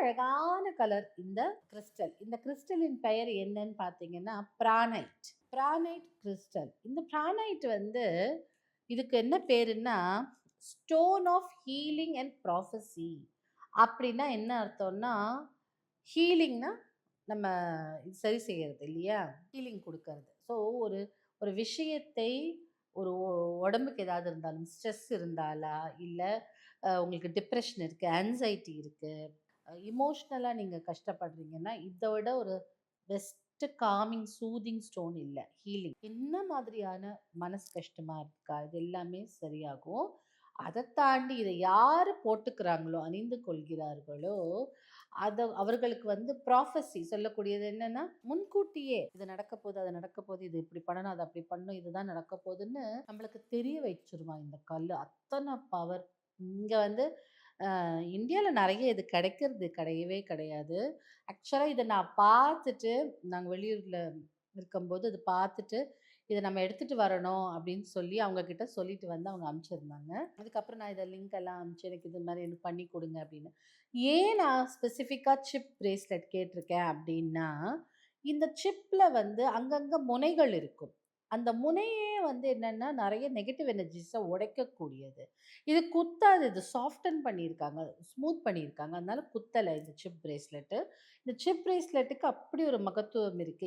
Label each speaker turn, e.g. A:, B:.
A: அழகான கலர் இந்த கிறிஸ்டல் இந்த கிறிஸ்டலின் பெயர் என்னன்னு பார்த்தீங்கன்னா பிரானைட் பிரானைட் கிறிஸ்டல் இந்த பிரானைட் வந்து இதுக்கு என்ன பேருன்னா stone of healing and prophecy அப்படின்னா என்ன அர்த்தம்னா ஹீலிங்னா நம்ம இது சரி செய்யறது இல்லையா? ஹீலிங் கொடுக்கறது. ஸோ ஒரு ஒரு விஷயத்தை ஒரு உடம்புக்கு ஏதாவது இருந்தாலும் ஸ்ட்ரெஸ் இருந்தாலா இல்லை உங்களுக்கு டிப்ரெஷன் இருக்குது ஆன்சைட்டி இருக்குது இமோஷ்னலாக நீங்கள் கஷ்டப்படுறீங்கன்னா இதை விட ஒரு பெஸ்ட்டு காமிங் சூதிங் ஸ்டோன் இல்லை. ஹீலிங் என்ன மாதிரியான மனசு கஷ்டமாக இருக்கா? இது எல்லாமே சரியாகும். அதை தாண்டி இதை யார் போட்டுக்கிறாங்களோ அணிந்து கொள்கிறார்களோ அதை அவர்களுக்கு வந்து ப்ராஃபஸி சொல்லக்கூடியது என்னன்னா முன்கூட்டியே இது நடக்க போகுது அது நடக்க போகுது இது இப்படி பண்ணணும் அது அப்படி பண்ணணும் இதுதான் நடக்க போகுதுன்னு நம்மளுக்கு தெரிய வச்சிருவான் இந்த கல் அத்தனை பவர் இங்கே வந்து இந்தியாவில் நிறைய இது கிடைக்கிறது கிடையவே கிடையாது. ஆக்சுவலாக இதை நான் பார்த்துட்டு நாங்கள் வெளியூரில் இருக்கும்போது இது பார்த்துட்டு இதை நம்ம எடுத்துகிட்டு வரணும் அப்படின்னு சொல்லி அவங்கக்கிட்ட சொல்லிட்டு வந்து அவங்க அனுப்பிச்சிருந்தாங்க அதுக்கப்புறம் நான் இதை லிங்க் எல்லாம் அனுப்பிச்சு எனக்கு இது மாதிரி எனக்கு பண்ணி கொடுங்க அப்படின்னு ஏன் நான் ஸ்பெசிஃபிக்காக சிப் பிரேஸ்லெட் கேட்டிருக்கேன் அப்படின்னா இந்த சிப்பில் வந்து அங்கங்கே முனைகள் இருக்கும். அந்த முனையே வந்து என்னென்னா நிறைய நெகட்டிவ் எனர்ஜிஸை உடைக்கக்கூடியது. இது குத்தாது இது சாஃப்டன் பண்ணியிருக்காங்க ஸ்மூத் பண்ணியிருக்காங்க. அதனால குத்தலை இந்த சிப் பிரேஸ்லெட்டு இந்த சிப் பிரேஸ்லெட்டுக்கு அப்படி ஒரு மகத்துவம் இருக்குது